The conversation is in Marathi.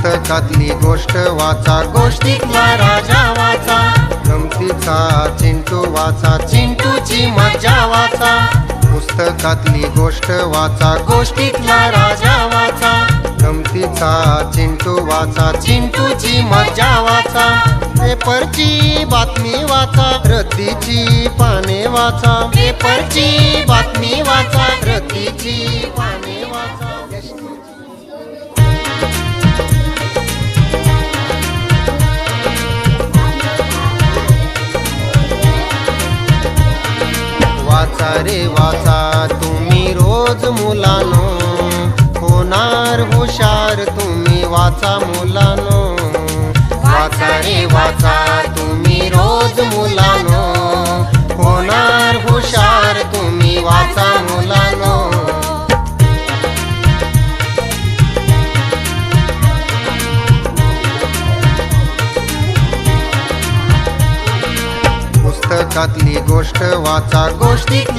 पुस्तकातली गोष्ट वाचा. गोष्टीतला राजा वाचा. गमतीचा चिंटू वाचा. चिंटूची मजा वाचा. पुस्तकातली गोष्ट वाचा. गोष्टीतला राजा वाचा. गमतीचा चिंटू वाचा. चिंटूची मजा वाचा. पेपरची बातमी वाचा. रद्दीची पाने वाचा. पेपरची बातमी वाचा. वाचा रे वाचा तुम्ही रोज मुलानो. होणार हुशार तुम्ही वाचा मुलानो. पुस्तकातली गोष्ट वाचा. गोष्टीत